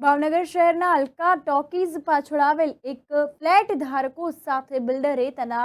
ભાવનગર શહેરના અલકા ટોકીઝ પાછળ આવેલ એક ફ્લેટ ધારકો સાથે બિલ્ડરે તેના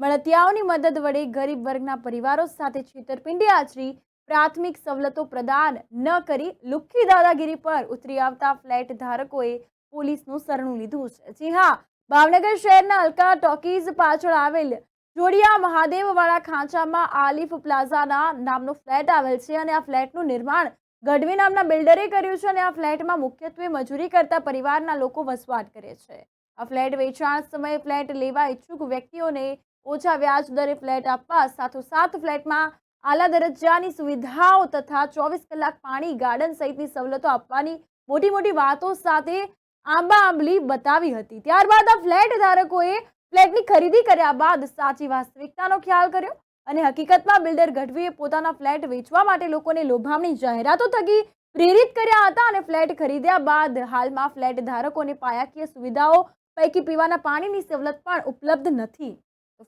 મળતિયાઓની મદદ વડે ગરીબ વર્ગના પરિવારો સાથે છેતરપિંડી આચરી, પ્રાથમિક સવલતો પ્રદાન ન કરી, લુખ્ખી દાદાગીરી પર ઉતરી આવતા ફ્લેટ ધારકોએ પોલીસનું શરણું લીધું છે. જી હા, ભાવનગર શહેરના અલકા ટોકીઝ પાછળ આવેલ જોડિયા મહાદેવવાળા ખાંચામાં આલિફ પ્લાઝાના નામનો ફ્લેટ આવેલ છે અને આ ફ્લેટનું નિર્માણ ગઢવી નામના બિલ્ડરે કર્યું છે અને આ ફ્લેટમાં મુખ્યત્વે મજૂરી કરતા પરિવારના લોકો વસવાટ કરે છે. આ ફ્લેટ વેચાણ સમયે ફ્લેટ લેવા ઈચ્છુક વ્યક્તિઓને ઓછા વ્યાજ દરે ફ્લેટ આપવા સાથોસાથ ફ્લેટમાં આલા દરજ્જાની સુવિધાઓ તથા ચોવીસ કલાક પાણી, ગાર્ડન સહિતની સવલતો આપવાની મોટી મોટી વાતો સાથે આંબા આંબલી બતાવી હતી. ત્યારબાદ આ ફ્લેટ ધારકોએ ફ્લેટની ખરીદી કર્યા બાદ સાચી વાસ્તવિકતાનો ખ્યાલ કર્યો. અને હકીકતમાં બિલ્ડર ગઢવીએ પોતાના ફ્લેટ વેચવા માટે લોકોને લોભામણી જાહેરાતો થકી પ્રેરિત કર્યા હતા અને ફ્લેટ ખરીદ્યા બાદ હાલમાં ફ્લેટ ધારકોને પાયાકીય સુવિધાઓ પૈકી પીવાના પાણીની સવલત પણ ઉપલબ્ધ નથી.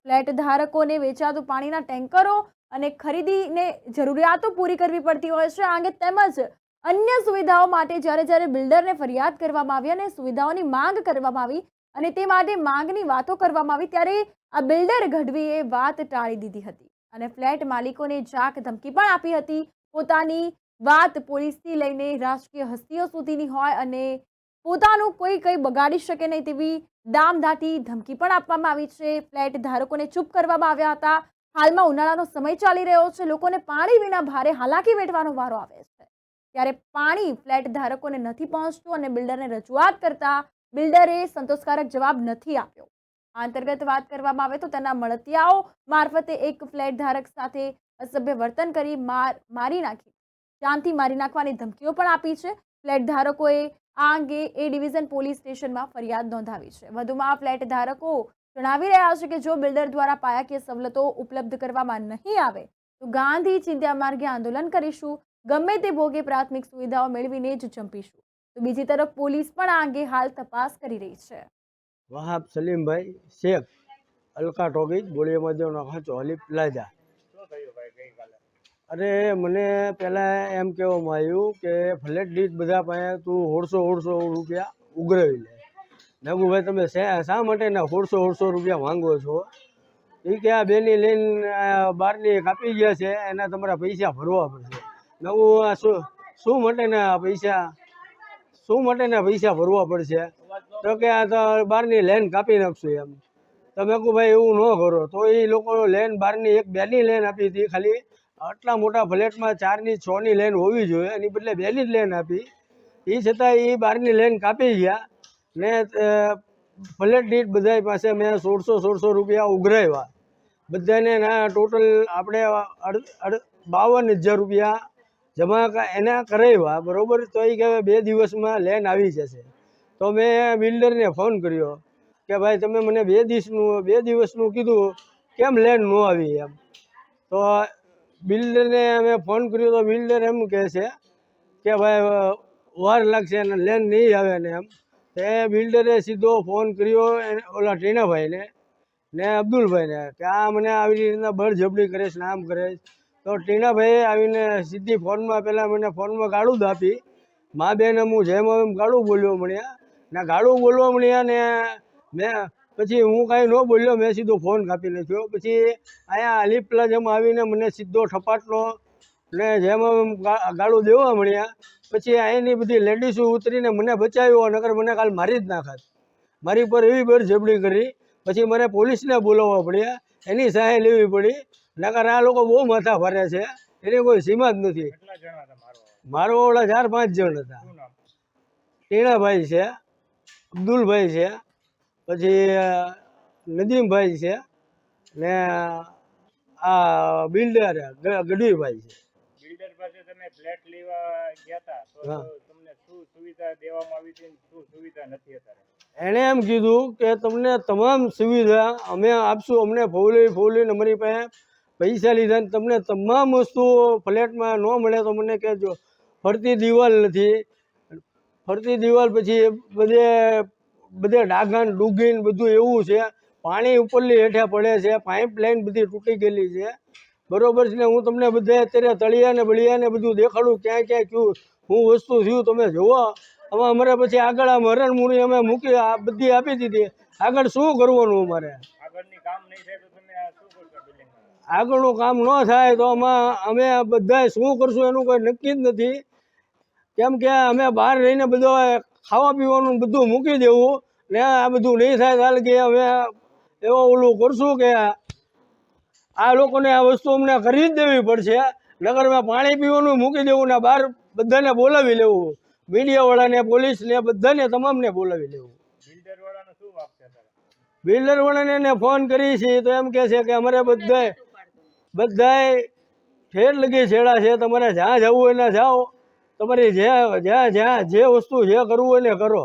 ફ્લેટ ધારકોને વેચાતું પાણીના ટેન્કરો અને ખરીદીને જરૂરિયાતો પૂરી કરવી પડતી હોય છે, આ તેમજ અન્ય સુવિધાઓ માટે જ્યારે જ્યારે બિલ્ડરને ફરિયાદ કરવામાં આવી અને સુવિધાઓની માંગ કરવામાં આવી અને તે માટે માંગની વાતો કરવામાં આવી, ત્યારે આ બિલ્ડર ગઢવીએ વાત ટાળી દીધી હતી. અને ફ્લેટ માલિકોને જાક ધમકી પણ આપી હતી. પોતાની વાત પોલીસથી લઈને રાજકીય હસ્તીઓ સુધીની હોય અને પોતાનું કોઈ કંઈ બગાડી શકે નહીં તેવી દામદાટી ધમકી પણ આપવામાં આવી છે. ફ્લેટ ધારકોને ચૂપ કરવામાં આવ્યા હતા. હાલમાં ઉનાળાનો સમય ચાલી રહ્યો છે. લોકોને પાણી વિના ભારે હાલાકી વેઠવાનો વારો આવે છે. ત્યારે પાણી ફ્લેટ ધારકોને નથી પહોંચતું અને બિલ્ડરને રજૂઆત કરતા બિલ્ડરે સંતોષકારક જવાબ નથી આપ્યો. અંતર્ગત વાત કરવામાં આવે તો તેના મળતિયાઓ મારફતે એક ફ્લેટ ધારક સાથે અસભ્ય વર્તન કરી માર, મારી નાખી. જાનથી મારી નાખવાની ધમકીઓ પણ આપી છે. ફ્લેટ ધારકોએ આ અંગે એ ડિવિઝન પોલીસ સ્ટેશનમાં ફરિયાદ નોંધાવી છે. વધુમાં ફ્લેટ ધારકો જણાવી રહ્યા છે કે જો બિલ્ડર દ્વારા પાયાકીય સવલતો ઉપલબ્ધ કરવામાં નહીં આવે, તો ગાંધી ચિંતા માર્ગે આંદોલન કરીશું. ગમે તે ભોગે પ્રાથમિક સુવિધાઓ મેળવીને જ જંપીશું તો બીજી તરફ પોલીસ પણ આ અંગે હાલ તપાસ કરી રહી છે. વહાબ સલીમભાઈ શેખ, અલકા ટોગીજ બોળીયા મધ્યનો ખાંચો અલી પ્લાઝા અરે મને પહેલાં એમ કહેવામાં આવ્યું કે ફ્લેટ દીઠ બધા પાસે તું સોળસો સોળસો રૂપિયા ઉઘરાવી લે. મેં ભાઈ, તમે શા માટે ને સોળસો સોળસો રૂપિયા માંગો છો? એ કે, આ બેની લઈને બહારની કાપી ગયા છે, એના તમારા પૈસા ભરવા પડશે. મેં શું શું માટેના પૈસા, શું માટેના પૈસા ભરવા પડશે? તો કે આ તો બહારની લેન કાપી નાખશું એમ. તમે કહું ભાઈ એવું ન કરો, તો એ લોકો લેન બહારની એક બેની લેન આપી હતી ખાલી. આટલા મોટા ફ્લેટમાં ચારની છની લેન હોવી જોઈએ, એની બદલે બેની જ લેન આપી. એ છતાં એ બહારની લેન કાપી ગયા ને ફ્લેટ દીઠ બધા પાસે મેં સોળસો સોળસો રૂપિયા ઉઘરાવ્યા. બધાને ના, ટોટલ આપણે બાવન હજાર રૂપિયા જમા એના કરાવ્યા, બરાબર? તો એ કહેવાય બે દિવસમાં લેન આવી જશે. તો મેં બિલ્ડરને ફોન કર્યો કે ભાઈ તમે મને બે દિવસનું બે દિવસનું કીધું, કેમ લેન ન આવી એમ. તો બિલ્ડરને અમે ફોન કર્યો તો બિલ્ડર એમ કહે છે કે ભાઈ, વાર લાગશે અને લેન નહીં આવે ને એમ. તો એ બિલ્ડરે સીધો ફોન કર્યો ઓલા ટીનાભાઈને ને અબ્દુલભાઈને કે આ મને આવી રીતના બળજબડી કરે છે નામ કરે તો ટીનાભાઈએ આવીને સીધી ફોનમાં પહેલાં મને ફોનમાં ગાળું જ આપી મા બેન હું જેમ એમ ગાળું બોલ્યો મળ્યા ને ગાળું બોલવા મળ્યા ને મેં પછી હું કાંઈ ન બોલ્યો મેં સીધો ફોન કાપી નાખ્યો. પછી અહીંયા અલી પ્લાઝામાં આવીને મને સીધો ઠપાટલો ને જેમ ગાળું દેવા મળ્યા. પછી અહીંની બધી લેડીઝો ઉતરીને મને બચાવ્યો નકર મને કાલ મારી જ નાખાત. મારી પર એવી બળજબડી કરી. પછી મને પોલીસને બોલાવવા પડ્યા. એની સહાય લેવી પડી. નકર આ લોકો બહુ માથા ભરે છે. એની કોઈ સીમા જ નથી. મારો ઓલા ચાર પાંચ જણ હતા. ટીણાભાઈ છે. અબ્દુલભાઈ છે પછી નદીમભાઈ છે ને આ બિલ્ડર ગઢવીભાઈ છે. બિલ્ડર પાસે તમે ફ્લેટ લેવા ગયા હતા તો તમને શું સુવિધા દેવામાં આવી હતી શું સુવિધા નથી અત્યારે? એણે એમ કીધું કે તમને તમામ સુવિધા અમે આપશું અમને ફોલી ફોલીને અમારી પાસે પૈસા લીધા ને તમને તમામ વસ્તુઓ ફ્લેટમાં ન મળે તો મને કહેજો. ફરતી દિવાલ નથી ફરતી દિવાલ પછી બધે બધે ડાઘાન ડૂગીન બધું એવું છે. પાણી ઉપરલી હેઠે પડે છે. પાઇપ લાઈન બધી તૂટી ગયેલી છે. બરોબર છે ને? હું તમને બધે અત્યારે તળિયા ને બળિયા ને બધું દેખાડું ક્યાં ક્યાં કયું હું વસ્તુ થયું તમે જુઓ. હવે અમારે પછી આગળ આ મરણ મૂડી અમે મૂકી આ બધી આપી દીધી. આગળ શું કરવાનું અમારે? આગળની કામ ન થાય તો આમાં અમે બધા શું કરશું એનું કોઈ નક્કી જ નથી. કેમ કે અમે બહાર રહીને બધો ખાવા પીવાનું બધું મૂકી દેવું. ને આ બધું નહીં થાય તાલ કે અમે એવો ઓલું કરશું કે આ લોકોને આ વસ્તુ અમને કરી જ દેવી પડશે. નગર મેં પાણી પીવાનું મૂકી દેવું ને બહાર બધાને બોલાવી લેવું. મીડિયાવાળાને પોલીસને બધાને તમામને બોલાવી લેવું. બિલ્ડર વાળાનો શું વાક છે તારે? બિલ્ડર વાળાને એને ફોન કરી છે તો એમ કહે છે કે અમારે બધાય બધાય ઠેર લગી છેડા છે તમારે જ્યાં જવું એને જાઓ. તમારી જે જ્યાં જ્યાં જે વસ્તુ જે કરવું હોય ને કરો.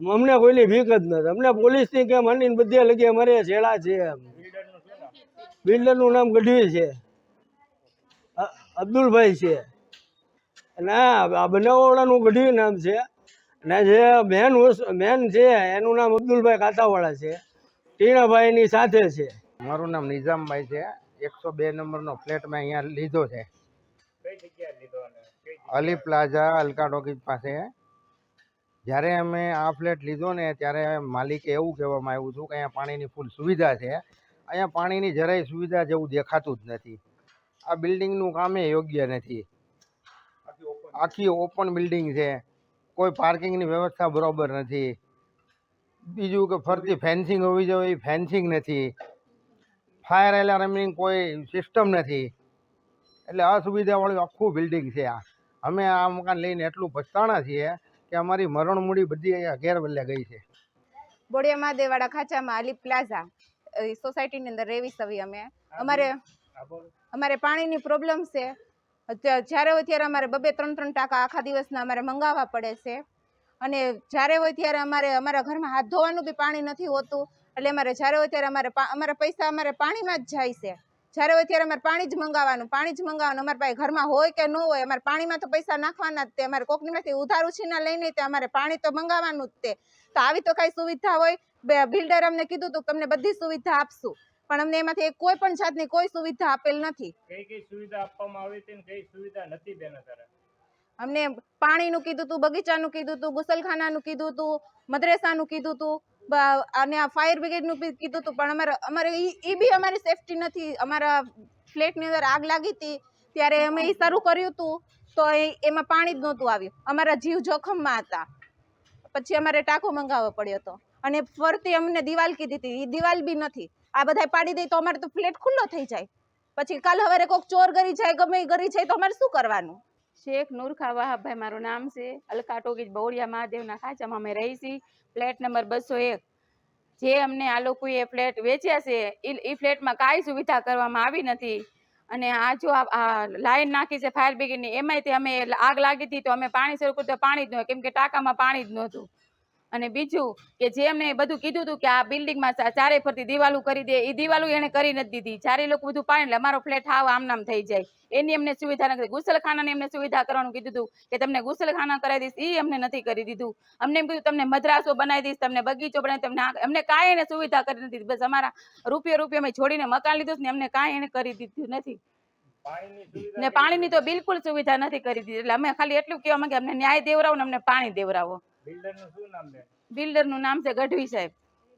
અમને કોઈની ભીખ જ નથી. અમને પોલીસની કે માંડીને બધે લગી અમારે છેડા છે બિલ્ડરનું નામ ગઢવી છે. અબ્દુલભાઈ છે. ના આ બનાવવાળાનું ગઢવી નામ છે. અને જે મેન મેન છે, એનું નામ અબ્દુલભાઈ કાતાવાળા છે. ટીણાભાઈની સાથે છે. મારું નામ નિઝામભાઈ છે. એકસો બે નંબરનો ફ્લેટ મેં અહીંયા લીધો છે. કઈ જગ્યાએ લીધો? અલી પ્લાઝા અલકા ટોકીજ પાસે જ્યારે અમે આ ફ્લેટ લીધો ને ત્યારે માલિકે એવું કહેવામાં આવ્યું હતું કે અહીંયા પાણીની ફૂલ સુવિધા છે. અહીંયા પાણીની જરાય સુવિધા જેવું દેખાતું જ નથી. આ બિલ્ડિંગનું કામે યોગ્ય નથી. આખી ઓપન બિલ્ડિંગ છે. કોઈ પાર્કિંગની વ્યવસ્થા બરોબર નથી. બીજું કે ફરતી ફેન્સિંગ હોવી જોઈએ, એ ફેન્સિંગ નથી. ફાયર એલાર્મની કોઈ સિસ્ટમ નથી. એટલે અસુવિધાવાળું આખું બિલ્ડિંગ છે આ. અમે આ મકાન લઈને એટલું પછતાણા છીએ કે અમારી મરણ મૂડી બધી અહીંયા ગેરવલ્લે ગઈ છે. બોડિયા મહાદેવાડા ખાંચામાં અલી પ્લાઝા સોસાયટીની અંદર રહેવી સવી અમે. અમારે અમારે પાણીની પ્રોબ્લેમ છે. જ્યારે હોય ત્યારે અમારે બબે ત્રણ ત્રણ ટાંકા આખા દિવસના અમારે મંગાવવા પડે છે. અને જ્યારે હોય ત્યારે અમારે અમારા ઘરમાં હાથ ધોવાનું બી પાણી નથી હોતું. એટલે અમારે જ્યારે હોય ત્યારે અમારે અમારા પૈસા અમારે પાણીમાં જ જાય છે. જ્યારે હોય ત્યારે અમારે પાણી જ મંગાવવાનું પાણી જ મંગાવવાનું. અમારે પાસે ઘરમાં હોય કે ન હોય અમારે પાણીમાં તો પૈસા નાખવાના જ તે. અમારે કોકનીમાંથી ઉધાર ઉછીના લઈને તે અમારે પાણી તો મંગાવવાનું જ તે. તો આવી તો કાંઈ સુવિધા હોય. બિલ્ડર અમને કીધું હતું તમને બધી સુવિધા આપશું. પણ અમને એમાંથી કોઈ પણ જાતની કોઈ સુવિધા આપેલ નથી. કઈ કઈ સુવિધા આપવામાં આવી હતી કઈ સુવિધા નથી બેન અમને પાણીનું કીધું હતું બગીચાનું કીધું હતું ગુસલખાનાનું કીધું હતું મદ્રેસાનું કીધું હતું અને આ ફાયર બ્રિગેડનું બી કીધું હતું પણ અમારે અમારે એ બી અમારી સેફટી નથી. અમારા ફ્લેટની અંદર આગ લાગી હતી, ત્યારે અમે એ શરૂ કર્યું હતું તો એમાં પાણી જ નહોતું આવ્યું. અમારા જીવ જોખમમાં હતા. પછી અમારે ટાંકો મંગાવવો પડ્યો હતો. અને ફરતી અમને દિવાલ કીધી હતી. એ દિવાલ બી નથી. આ બધા પાડી દે તો અમારે તો ફ્લેટ ખુલ્લો થઈ જાય. પછી કાલ હવે કોઈક ચોર કરી જાય, ગમે કરી જાય તો અમારે શું કરવાનું? શેખ નૂરખા વાહભાઈ મારું નામ છે અલકા ટોકીજ બવડિયા મહાદેવના ખાંચામાં અમે રહી છીએ ફ્લેટ નંબર બસો એક. જે અમને આ લોકોએ ફ્લેટ વેચ્યા છે એ ફ્લેટમાં કાંઈ સુવિધા કરવામાં આવી નથી. અને આ જો આ લાઈન નાખી છે ફાયર બ્રિગેડની, એમાંય તે અમે આગ લાગી હતી તો અમે પાણી શરૂ કર્યું તો પાણી જ નહોતું. કેમ કે ટાંકામાં પાણી જ નહોતું. અને બીજું કે જે એમને બધું કીધું હતું કે આ બિલ્ડિંગમાં ચારે ફરતી દિવાલું કરી દે એ દિવાલું એને કરી નથી દીધી. ચારે લોકો બધું પાણી એટલે અમારો ફ્લેટ હાવ આમ નામ થઈ જાય. એની અમને સુવિધા નથી ગુસલખાનાને એમને સુવિધા કરવાનું કીધું હતું કે તમને ગુસલખાના કરાવી દઈશ એ અમને નથી કરી દીધું. અમને એમ કીધું તમને મદ્રાસો બનાવી દઈશ તમને બગીચો બનાવી તમને અમને કાંઈ એને સુવિધા કરી નથી બસ અમારા રૂપિયો રૂપિયો અમે છોડીને મકાન લીધું ને અમને કાંઈ એને કરી દીધું નથી. ને પાણીની તો બિલકુલ સુવિધા નથી કરી દીધી. એટલે અમે ખાલી એટલું કહેવા માંગે અમને ન્યાય દેવરાવો ને અમને પાણી દેવરાવો. બિલ્ડરનું શું નામ છે? બિલ્ડરનું નામ છે ગઢવી સાહેબ.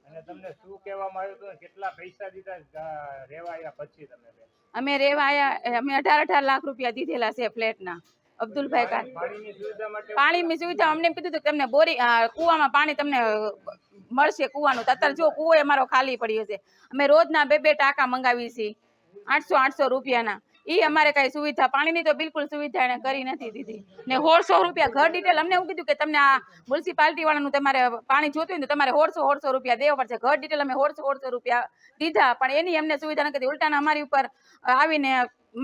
અને તમને શું કહેવામાં આવ્યું હતું કેટલા પૈસા દીધા રહેવા આવ્યા પછી તમે અમે રેવા આયા અમે અઢાર અઢાર લાખ રૂપિયા દીધેલા છે ફ્લેટના અબ્દુલભાઈ કા પાણીની સુવિધા અમને કીધું હતું કે તમને બોરી કૂવામાં પાણી તમને મળશે કૂવાનું. અત્યારે જો કૂવો અમારો ખાલી પડ્યો છે. અમે રોજના બે બે ટાંકા મંગાવીએ છીએ. આઠસો આઠસો રૂપિયાના. એ અમારે કઈ સુવિધા પાણીની તો બિલકુલ સુવિધા એને કરી નથી દીધી. ને સોળસો રૂપિયા ઘર ડિટેલ અમને એવું કીધું કે તમને આ મ્યુનિસિપાલિટી વાળાનું તમારે પાણી જોતું હોય ને તો તમારે સોળસો સોળસો રૂપિયા દેવા પડશે. ઘર ડિટેલ અમે સોળસો સોળસો રૂપિયા દીધા પણ એની અમને સુવિધા ન કરી. ઉલટાના અમારી ઉપર આવીને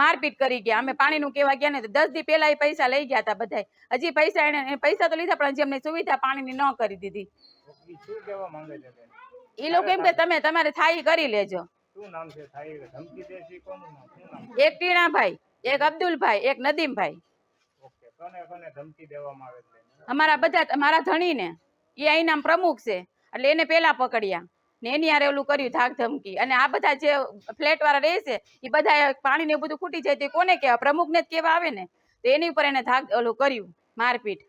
મારપીટ કરી ગયા. અમે પાણીનું કહેવા ગયા ને તો દસ દી પહેલા એ પૈસા લઈ ગયા હતા બધા હજી પૈસા એને પૈસા તો લીધા પણ હજી અમને સુવિધા પાણીની ન કરી દીધી. એ લોકો એમ કે તમે તમારે થાય કરી લેજો. શું નામ છે? થાય ધમકી દે કોનું નામ? શું નામ એક ટીણાભાઈ એક અબ્દુલભાઈ એક નદીમભાઈ. ઓકે કોને કોને ધમકી દેવામાં આવે છે? અમારા બધા મારા ધણીને. એ અહીંના પ્રમુખ છે. એટલે એને પેલા પકડ્યા. ને એની હારે ઓલું કર્યું ધાક ધમકી. અને આ બધા જે ફ્લેટ વાળા રહે છે એ બધા પાણી ને બધું ખૂટી જાય તો કોને કહેવા પ્રમુખને જ કહેવા આવે ને. તો એની ઉપર એને ધાક ઓલું કર્યું મારપીટ.